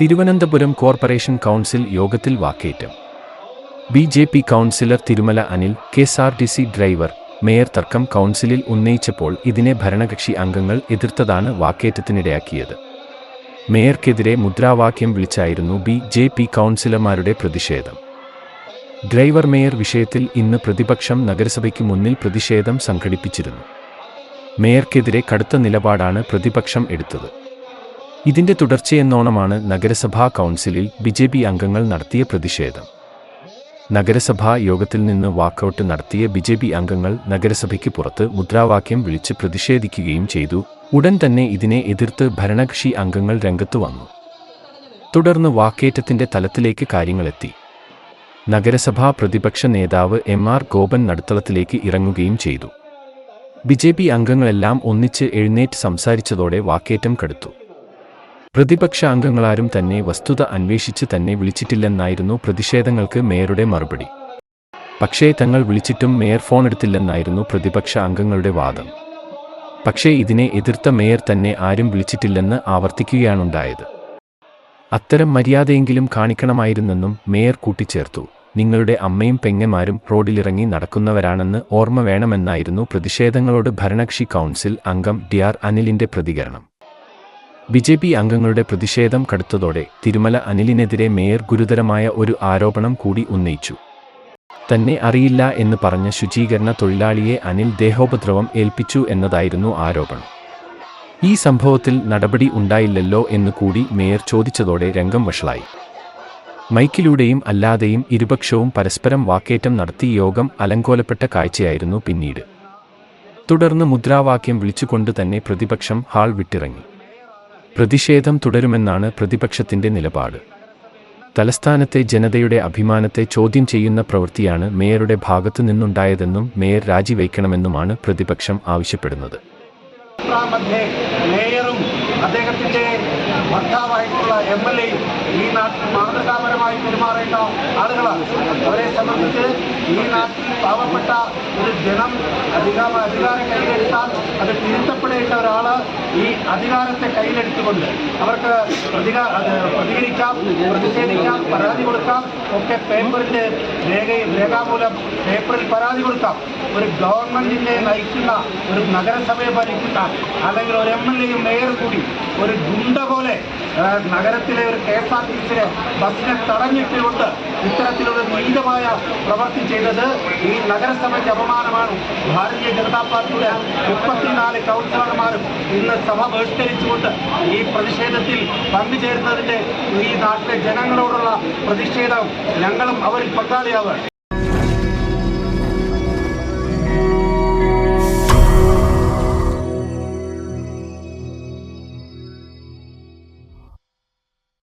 Thiruvananthapuram corporation council യോഗത്തിൽ വാക്കേറ്റം. B J P councillor Thirumala Anil K S R T C driver mayor തർക്കം കൗൺസിലിൽ ഉന്നയിച്ചപ്പോൾ ഇതിനെ ഭരണകക്ഷി അംഗങ്ങൾ എതിർത്തതാണ് വാക്കേറ്റത്തിനിടയാക്കിയത്. മേയർക്കെതിരെ മുദ്രാവാക്യം വിളിച്ചായിരുന്നു ബി ജെ പി കൗൺസിലർമാരുടെ പ്രതിഷേധം. ഡ്രൈവർ മേയർ വിഷയത്തിൽ ഇന്ന് പ്രതിപക്ഷം നഗരസഭയ്ക്ക് മുന്നിൽ പ്രതിഷേധം സംഘടിപ്പിച്ചിരുന്നു. മേയർക്കെതിരെ കടുത്ത നിലപാടാണ് പ്രതിപക്ഷം എടുത്തത്. ഇതിന്റെ തുടർച്ചയെന്നോണമാണ് നഗരസഭാ കൗൺസിലിൽ ബി ജെ പി അംഗങ്ങൾ നടത്തിയ പ്രതിഷേധം. നഗരസഭാ യോഗത്തിൽ നിന്ന് വാക്കൌട്ട് നടത്തിയ ബി ജെ പി അംഗങ്ങൾ നഗരസഭയ്ക്ക് പുറത്ത് മുദ്രാവാക്യം വിളിച്ച് പ്രതിഷേധിക്കുകയും ചെയ്തു. ഉടൻ തന്നെ ഇതിനെ എതിർത്ത് ഭരണകക്ഷി അംഗങ്ങൾ രംഗത്തു വന്നു. തുടർന്ന് വാക്കേറ്റത്തിന്റെ തലത്തിലേക്ക് കാര്യങ്ങളെത്തി. നഗരസഭാ പ്രതിപക്ഷ നേതാവ് എം ആർ ഗോപൻ നടുത്തളത്തിലേക്ക് ഇറങ്ങുകയും ചെയ്തു. ബി ജെ പി അംഗങ്ങളെല്ലാം ഒന്നിച്ച് എഴുന്നേറ്റ് സംസാരിച്ചതോടെ വാക്കേറ്റം കടുത്തു. പ്രതിപക്ഷ അംഗങ്ങളാരും തന്നെ വസ്തുത അന്വേഷിച്ച് തന്നെ വിളിച്ചിട്ടില്ലെന്നായിരുന്നു പ്രതിഷേധങ്ങൾക്ക് മേയറുടെ മറുപടി. പക്ഷേ തങ്ങൾ വിളിച്ചിട്ടും മേയർ ഫോൺ എടുത്തില്ലെന്നായിരുന്നു പ്രതിപക്ഷ അംഗങ്ങളുടെ വാദം. പക്ഷേ ഇതിനെ എതിർത്ത മേയർ തന്നെ ആരും വിളിച്ചിട്ടില്ലെന്ന് ആവർത്തിക്കുകയാണുണ്ടായത്. അത്തരം മര്യാദയെങ്കിലും കാണിക്കണമായിരുന്നെന്നും മേയർ കൂട്ടിച്ചേർത്തു. നിങ്ങളുടെ അമ്മയും പെങ്ങന്മാരും റോഡിലിറങ്ങി നടക്കുന്നവരാണെന്ന് ഓർമ്മ വേണമെന്നായിരുന്നു പ്രതിഷേധങ്ങളോട് ഭരണകക്ഷി കൗൺസിൽ അംഗം ഡി ആർ അനിലിന്റെ പ്രതികരണം. ബി ജെ പി അംഗങ്ങളുടെ പ്രതിഷേധം കടുത്തതോടെ തിരുമല അനിലിനെതിരെ മേയർ ഗുരുതരമായ ഒരു ആരോപണം കൂടി ഉന്നയിച്ചു. തന്നെ അറിയില്ല എന്ന് പറഞ്ഞ ശുചീകരണ തൊഴിലാളിയെ അനിൽ ദേഹോപദ്രവം ഏൽപ്പിച്ചു എന്നതായിരുന്നു ആരോപണം. ഈ സംഭവത്തിൽ നടപടി ഉണ്ടായില്ലല്ലോ എന്ന് കൂടി മേയർ ചോദിച്ചതോടെ രംഗം വഷളായി. മൈക്കിലൂടെയും അല്ലാതെയും ഇരുപക്ഷവും പരസ്പരം വാക്കേറ്റം നടത്തി യോഗം അലങ്കോലപ്പെട്ട കാഴ്ചയായിരുന്നു പിന്നീട്. തുടർന്ന് മുദ്രാവാക്യം വിളിച്ചുകൊണ്ട് തന്നെ പ്രതിപക്ഷം ഹാൾ വിട്ടിറങ്ങി. പ്രതിഷേധം തുടരുമെന്നാണ് പ്രതിപക്ഷത്തിന്റെ നിലപാട്. തലസ്ഥാനത്തെ ജനതയുടെ അഭിമാനത്തെ ചോദ്യം ചെയ്യുന്ന പ്രവൃത്തിയാണ് മേയറുടെ ഭാഗത്തു നിന്നുണ്ടായതെന്നും മേയർ രാജിവയ്ക്കണമെന്നുമാണ് പ്രതിപക്ഷം ആവശ്യപ്പെടുന്നത്. മേയറും അദ്ദേഹത്തിന്റെ ഭർത്താവായിട്ടുള്ള എം എൽ എയും ഈ നാട്ടിൽ മാതൃകാപരമായി പെരുമാറേണ്ട ആളുകളാണ്. അവരെ സംബന്ധിച്ച് ഈ നാട്ടിൽ പാവപ്പെട്ട ഒരു ജനം അധികാര അധികാരം കയ്യിലെടുത്താൽ അത് തിരുത്തപ്പെടേണ്ട ഒരാൾ ഈ അധികാരത്തെ കയ്യിലെടുത്തുകൊണ്ട് അവർക്ക് പ്രതികാ പ്രതികരിക്കാം പ്രതിഷേധിക്കാം പരാതി കൊടുക്കാം ഒക്കെ പേപ്പറിന്റെ രേഖ രേഖാമൂലം പേപ്പറിൽ പരാതി കൊടുക്കാം. ഒരു ഗവൺമെന്റിനെ നയിക്കുന്ന ഒരു നഗരസഭയെ ഭരിക്കുന്ന അല്ലെങ്കിൽ ഒരു എം എൽ എയും മേയർ കൂടി ഒരു ഗുണ്ട പോലെ നഗരത്തിലെ ഒരു കെ എസ് ആർ ടി സിയിലെ ബസ്സിനെ തടഞ്ഞിട്ടുകൊണ്ട് ഇത്തരത്തിലൊരു നീതമായ പ്രവൃത്തി ചെയ്തത് ഈ നഗരസഭയ്ക്ക് അപമാനമാണ്. ഭാരതീയ ജനതാ പാർട്ടിയുടെ മുപ്പത്തിനാല് കൗൺസിലർമാരും ഇന്ന് സഭ ബഹിഷ്കരിച്ചുകൊണ്ട് ഈ പ്രതിഷേധത്തിൽ പങ്കുചേരുന്നതിന്റെ ഈ നാട്ടിലെ ജനങ്ങളോടുള്ള പ്രതിഷേധം ഞങ്ങളും അവരിൽ പങ്കാളിയാവുകയാണ്.